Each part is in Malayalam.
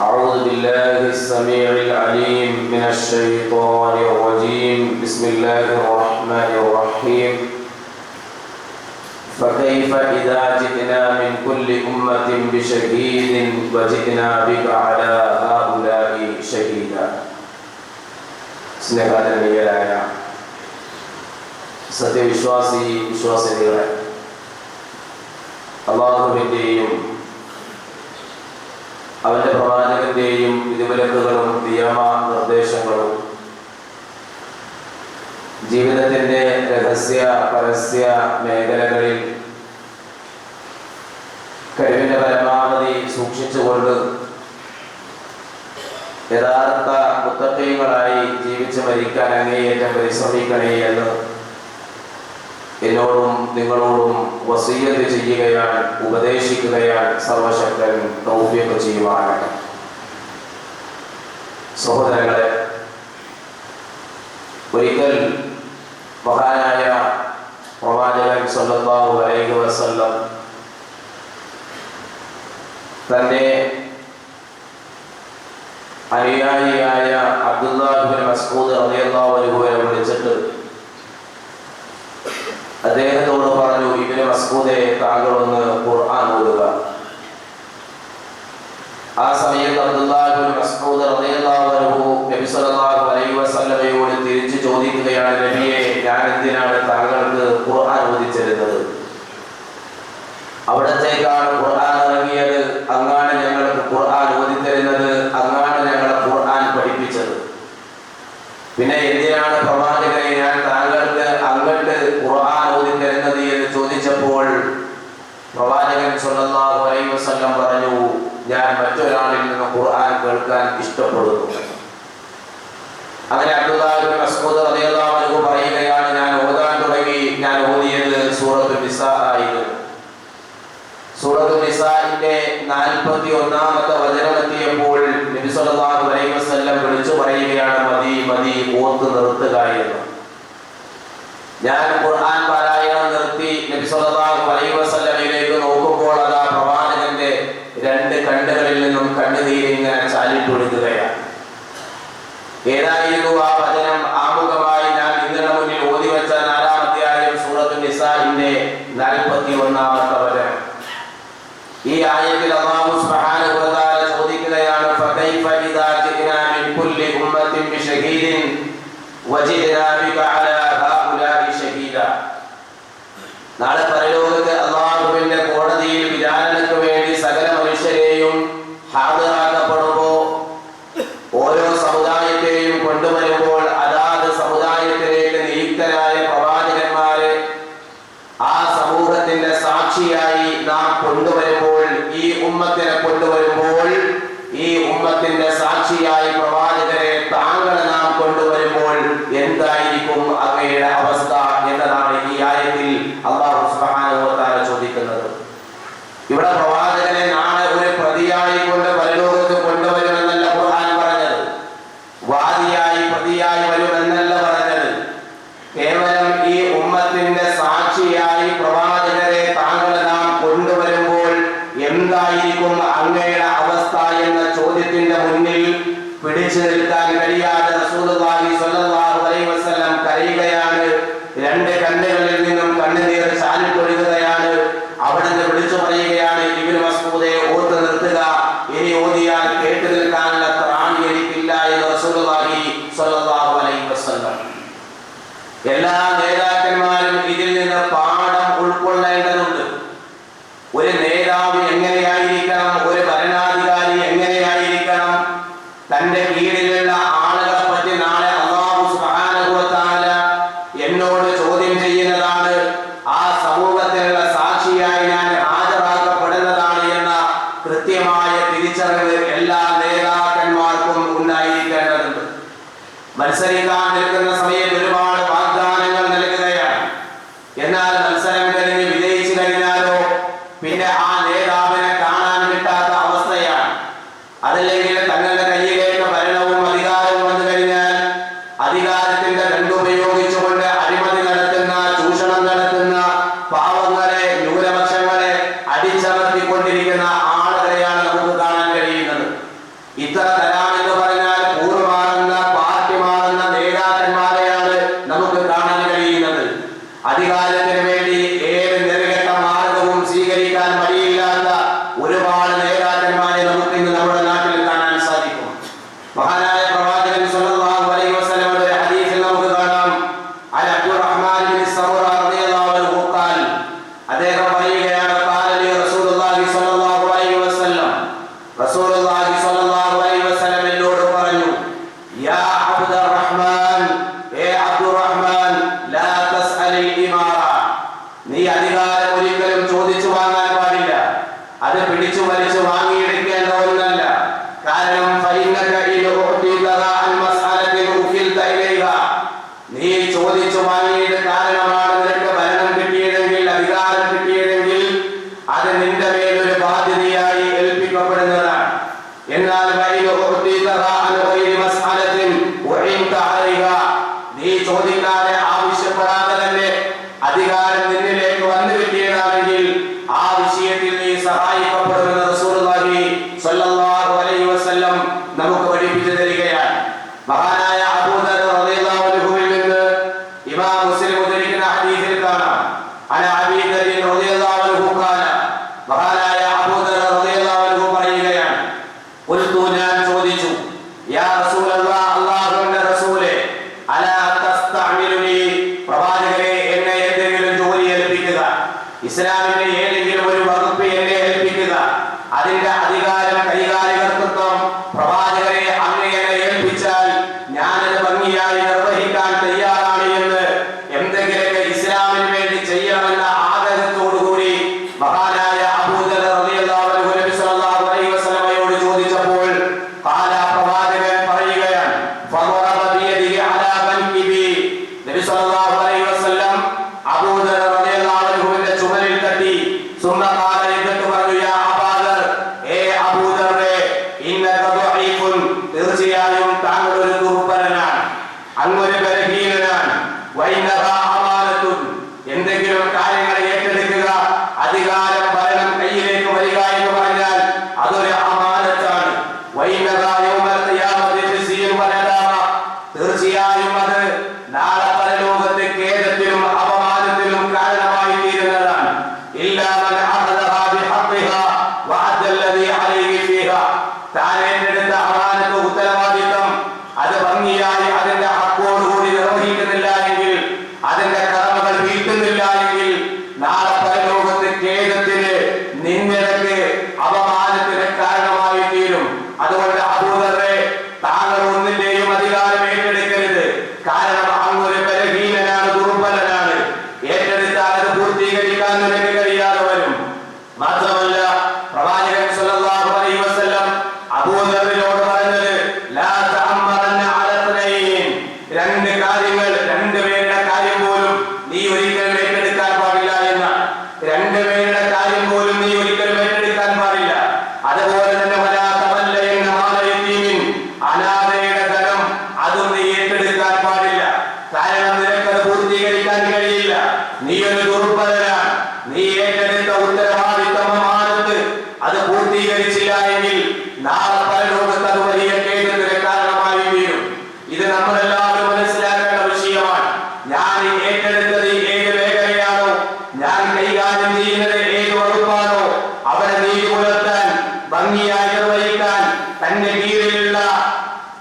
أعوذ بالله السميع العليم من الشيطان الرجيم بسم الله الرحمن الرحيم فكيف إذا جئنا من كل أمة بشهيد وجئنا بك على هؤلاء شهيدا സ്നേഹാദരണീയരായ സത്യവിശ്വാസി വിശ്വാസികളെ അള്ളാഹുവിൻ്റെയും അവന്റെ പ്രവാചകന്റെയും വിധിവിലക്കുകളും നിയമ നിർദ്ദേശങ്ങളും ജീവിതത്തിന്റെ രഹസ്യ പരസ്യ മേഖലകളിൽ കഴിവിന്റെ പരമാവധി സൂക്ഷിച്ചുകൊണ്ട് യഥാർത്ഥ മുത്തക്കൈകളായി ജീവിച്ച് മരിക്കാൻ അങ്ങേയറ്റം പരിശ്രമിക്കണേ എന്ന് എന്നോടും നിങ്ങളോടും വസീയത്ത് ചെയ്യുകയാൽ ഉപദേശിക്കുകയാൽ സർവശക്തൻ തൗഫീഖ് ചെയ്യുവാനാകട്ടെ സഹോദരങ്ങളെ ഒരിക്കൽ മഹാനായ പ്രവാചകൻ സല്ലല്ലാഹു അലൈഹി വസല്ലം തന്റെ അനുയായിയായ അബ്ദുല്ലാഹിബിൻ മസ്ഊദ് റളിയല്ലാഹു അൻഹുവിനെ വിളിച്ചിട്ട് അദ്ദേഹത്തോട് പറഞ്ഞു ഇവരെ മസ്കൂദെ താങ്കളൊന്ന് ഖുർആൻ ഓടുക ആ സമയത്ത് അബ്ദുല്ലാഹിബിൻ മസ്ഊദ് റളിയല്ലാഹു അൻഹു നബി സല്ലല്ലാഹു അലൈഹി വസല്ലമയോട് തിരിച്ചു ചോദിക്കുകയാണ് നബിയെ ഞാൻ എന്തിനാണ് താങ്കൾക്ക് ഖുർആൻ ഓതിച്ചിരുന്നത് അവിടത്തേക്കാണ് ഖുർആൻ ഇറങ്ങിയത് അങ്ങാണ് ഞങ്ങൾക്ക് ഖുർആൻ ഓതിത്തരുന്നത് അങ്ങാണ് ഞങ്ങളെ ഖുർആൻ പഠിപ്പിച്ചത് പിന്നെ എന്തിനാണ് പ്രവാചകനെ ഞാൻ താങ്കൾക്ക് അങ്ങോട്ട് ഖുർആൻ ഓതി തരുന്നത് എന്ന് ചോദിച്ചപ്പോൾ പ്രവാചകൻ സല്ലല്ലാഹു അലൈഹി വസല്ലം പറഞ്ഞു ഞാൻ മറ്റൊരാളിൽ നിന്ന് ഖുർആൻ കേൾക്കാൻ ഇഷ്ടപ്പെടുന്നു. അങ്ങനെ അബ്ദുല്ലാഹി മസ്ഊദ് റളിയല്ലാഹു അൻഹു പറയുകയാണ് ഞാൻ ഓതാൻ തുടങ്ങി ഞാൻ ഓതിയത് സൂറത്തുൽ നിസാ ആയിരുന്നു. സൂറത്തുൽ നിസാഇന്റെ 41ാമത്തെ വചനം എത്തിയപ്പോൾ നബി സല്ലല്ലാഹു അലൈഹി വസല്ലം വിളിച്ചു പറയുകയാണ് മതി മതി ഓത്ത് നിർത്തുക എന്ന്. ഞാൻ ഖുർആൻ പാരായണം നിർത്തി നബി ഫകൈഫ جئنا من كل കുല്ലി ഉമ്മത്തിൻ ബിശഹീദിൻ بك على هؤلاء شهيدا. നാളെ പരലോകത്ത് അല്ലാഹുവിന്റെ കോടതിയിൽ വിചാരണയ്ക്ക് വേണ്ടി സകല മനുഷ്യരെയും ഹാജരാക്കപ്പെടുമ്പോൾ বললা এটা いや വസല്ലം നമുക്ക്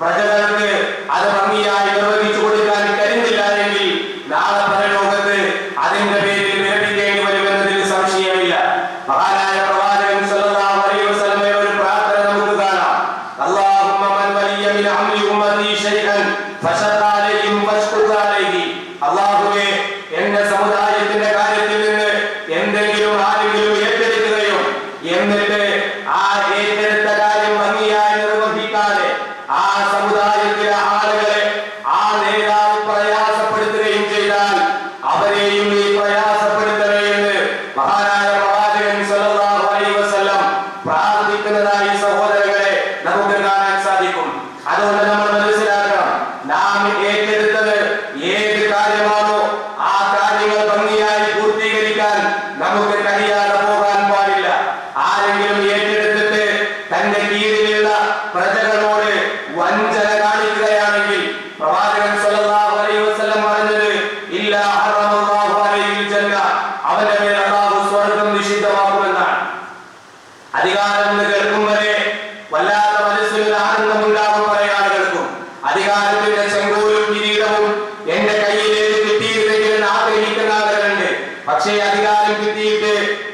ప్రజలను സാധിക്കുന്നതായി സഹോദരങ്ങളെ നമുക്ക് കാണാൻ സാധിക്കും. അതുകൊണ്ട്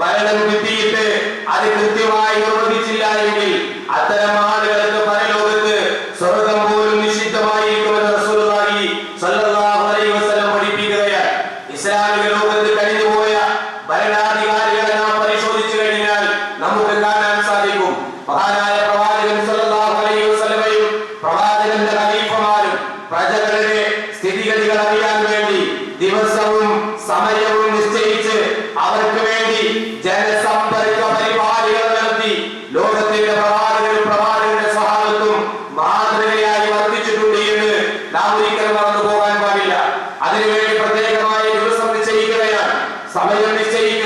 ഭരണം കിട്ടിയിട്ട് അത് കൃത്യമായി നിർവഹിച്ചില്ല എങ്കിൽ അത്തരം যে এই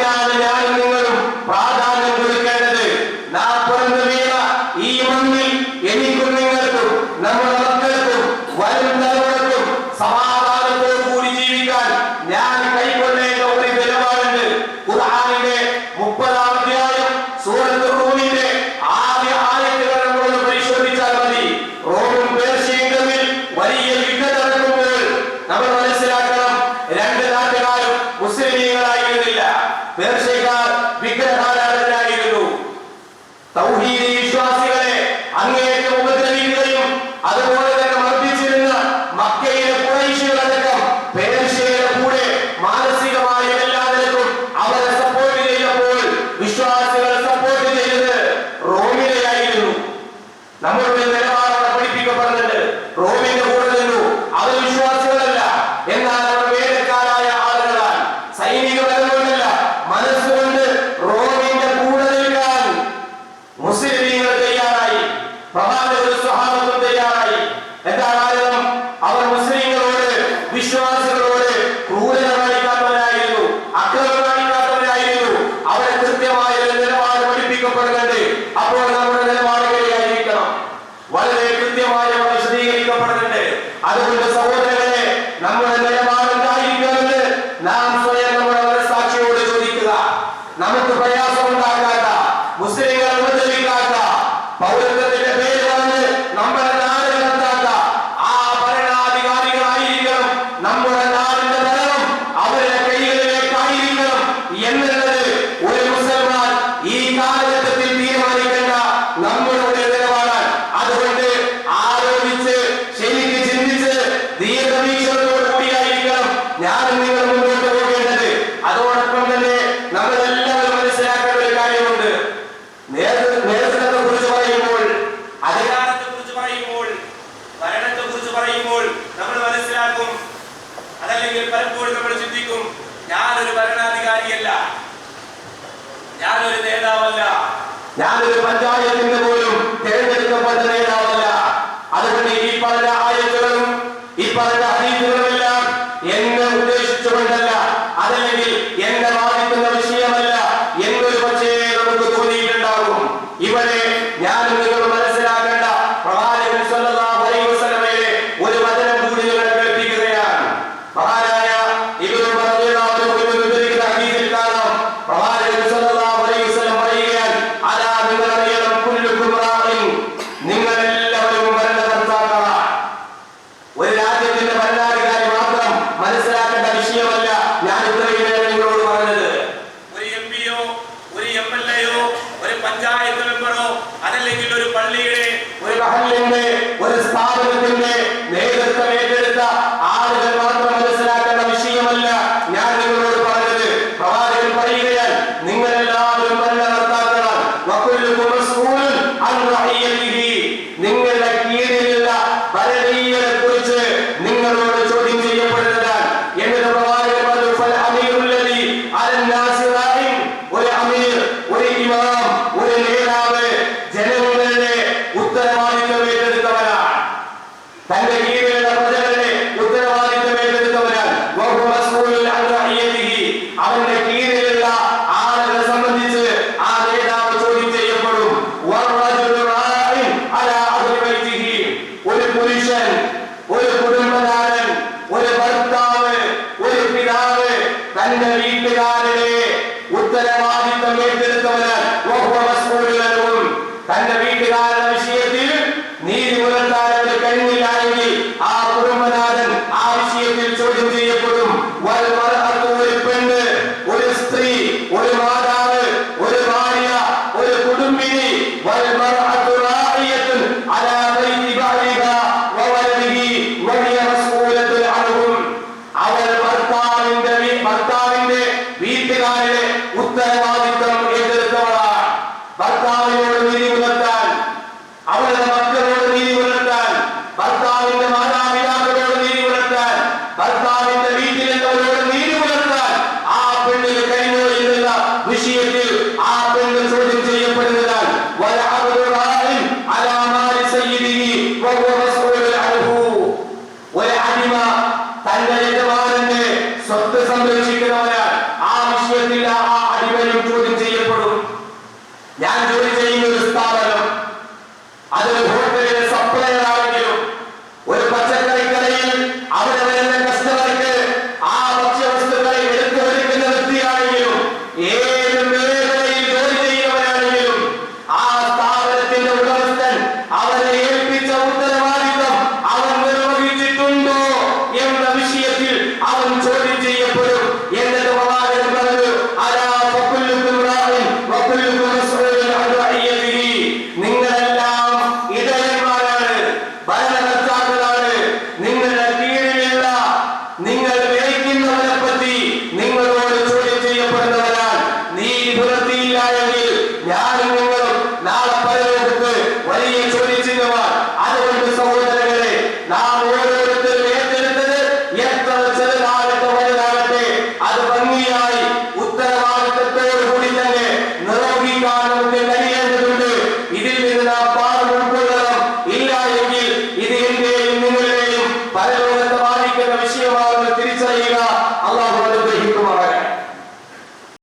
العالمين അതുകൊണ്ട് സഹോദരങ്ങളെ നമ്മുടെ ആ ചോദ്യം